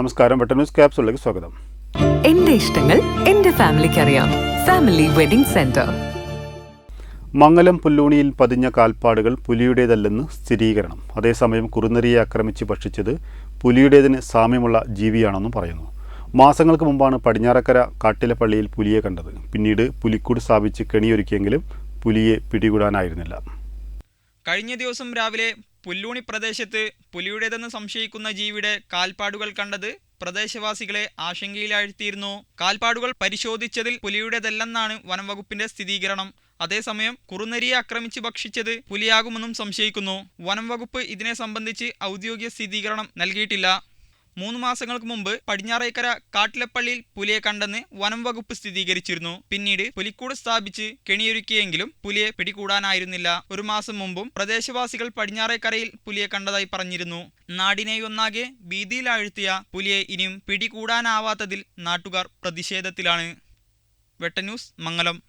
നമസ്കാരം. വെട്ടന്യൂസ് ക്യാപ്സുകളിലേക്ക് സ്വാഗതം. എന്റെ ഇഷ്ടങ്ങൾ എന്റെ ഫാമിലിക്ക് അറിയാം ഫാമിലി വെഡിംഗ് സെന്റർ. മംഗലം പുല്ലൂണിയിൽ പതിഞ്ഞ കാൽപ്പാടുകൾ പുലിയുടേതല്ലെന്ന് സ്ഥിരീകരണം. അതേസമയം കുറുനരിയെ ആക്രമിച്ച് ഭക്ഷിച്ചത് പുലിയുടേതിന് സാമ്യമുള്ള ജീവിയാണെന്നും പറയുന്നു. മാസങ്ങൾക്ക് മുമ്പാണ് പടിഞ്ഞാറക്കര കാട്ടിലപ്പള്ളിയിൽ പുലിയെ കണ്ടത്. പിന്നീട് പുലിക്കൂട് സ്ഥാപിച്ച് കെണിയൊരുക്കിയെങ്കിലും പുലിയെ പിടികൂടാനായിരുന്നില്ല. കഴിഞ്ഞ ദിവസം രാവിലെ പുല്ലൂണി പ്രദേശത്ത് പുലിയുടേതെന്ന് സംശയിക്കുന്ന ജീവിയുടെ കാൽപ്പാടുകൾ കണ്ടത് പ്രദേശവാസികളെ ആശങ്കയിലാഴ്ത്തിയിരുന്നു. കാൽപ്പാടുകൾ പരിശോധിച്ചതിൽ പുലിയുടേതല്ലെന്നാണ് വനംവകുപ്പിന്റെ സ്ഥിരീകരണം. അതേസമയം കുറുനരിയെ ആക്രമിച്ച് ഭക്ഷിച്ചത് പുലിയാകുമെന്നും സംശയിക്കുന്നു. വനംവകുപ്പ് ഇതിനെ സംബന്ധിച്ച് ഔദ്യോഗിക സ്ഥിരീകരണം നൽകിയിട്ടില്ല. മൂന്ന് മാസങ്ങൾക്ക് മുമ്പ് പടിഞ്ഞാറേക്കര കാട്ടിലപ്പള്ളിയിൽ പുലിയെ കണ്ടെന്ന് വനം വകുപ്പ് സ്ഥിരീകരിച്ചിരുന്നു. പിന്നീട് പുലിക്കൂട് സ്ഥാപിച്ച് കെണിയൊരുക്കിയെങ്കിലും പുലിയെ പിടികൂടാനായിരുന്നില്ല. ഒരു മാസം മുമ്പും പ്രദേശവാസികൾ പടിഞ്ഞാറേക്കരയിൽ പുലിയെ കണ്ടതായി പറഞ്ഞിരുന്നു. നാടിനെ ഒന്നാകെ ഭീതിയിലാഴ്ത്തിയ പുലിയെ ഇനിയും പിടികൂടാനാവാത്തതിൽ നാട്ടുകാർ പ്രതിഷേധത്തിലാണ്. വെട്ടന്യൂസ് മംഗലം.